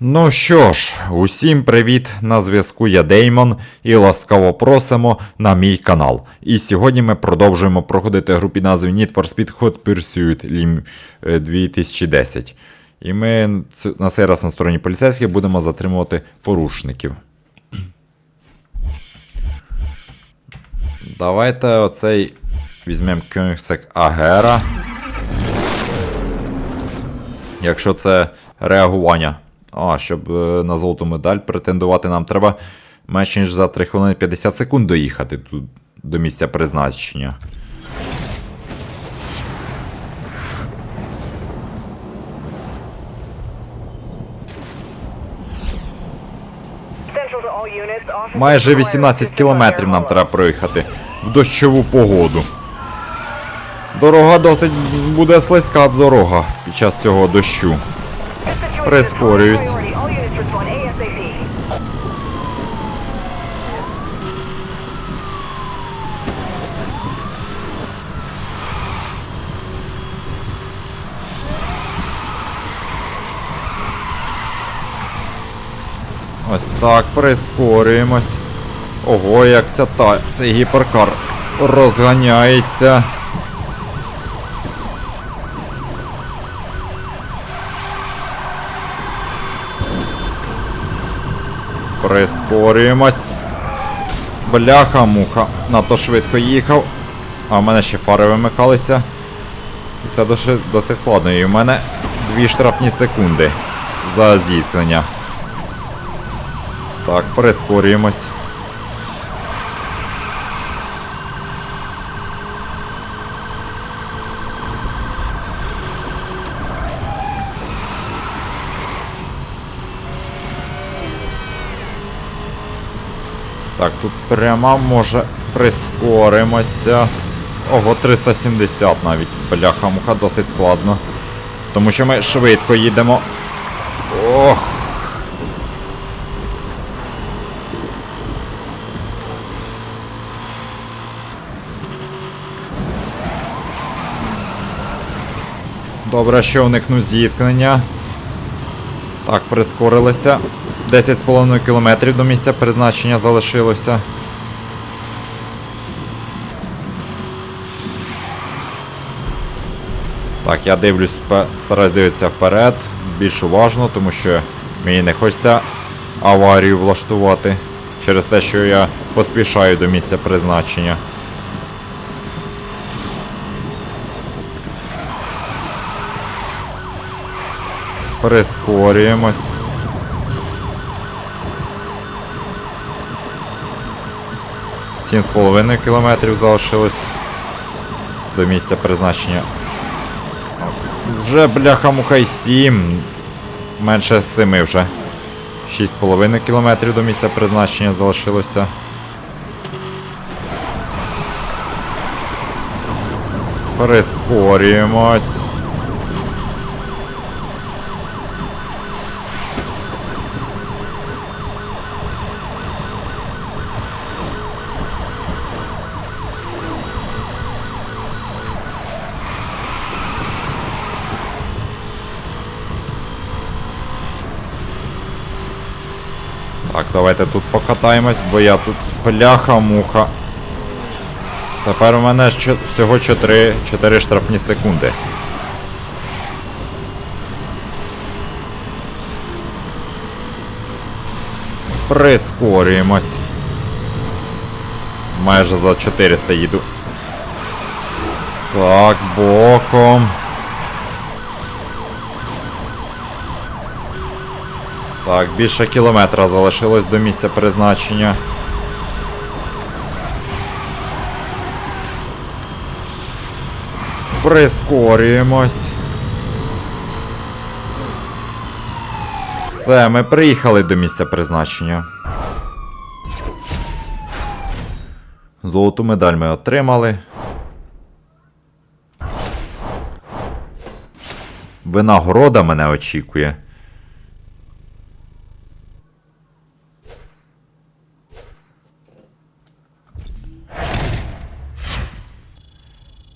Ну що ж, усім привіт! На зв'язку я Деймон і ласкаво просимо на мій канал. І сьогодні ми продовжуємо проходити гру під назвою Need for Speed Hot Pursuit е, 2010. І ми на цей раз на стороні поліцейських будемо затримувати порушників. Давайте оцей візьмемо Кюнсек Агера. Якщо це реагування. А, щоб е, на золоту медаль претендувати, нам треба менше ніж за 3 хвилини 50 секунд доїхати тут до місця призначення. Майже 18 кілометрів нам треба проїхати в дощову погоду. Дорога досить буде слизька дорога під час цього дощу. Прискорююсь. Ось так, прискорюємось. Ого, як ця та, цей гіперкар розганяється. Прискорюємось. Бляха муха. Надто швидко їхав. А в мене ще фари вимикалися. І це досить, досить складно. І в мене дві штрафні секунди за зіткнення. Так, прискорюємось. Так, тут прямо може прискоримося. Ого, 370 навіть. Бляха, муха досить складно. Тому що ми швидко їдемо. Ох. Добре, що уникну зіткнення. Так, прискорилися. 10,5 кілометрів до місця призначення залишилося. Так, я дивлюсь, стараюсь дивитися вперед, більш уважно, тому що мені не хочеться аварію влаштувати через те, що я поспішаю до місця призначення. Прискорюємось. Сім з половиною кілометрів залишилось до місця призначення. Вже бляха муха й 7. Менше 7 вже. 6,5 кілометрів до місця призначення залишилося. Прискорюємось. Так, давайте тут покатаємось, бо я тут бляха-муха. Тепер у мене всього 4, 4 штрафні секунди. Прискорюємось. Майже за 400 їду. Так, боком. Так, більше кілометра залишилось до місця призначення. Прискорюємось. Все, ми приїхали до місця призначення. Золоту медаль ми отримали. Винагорода мене очікує.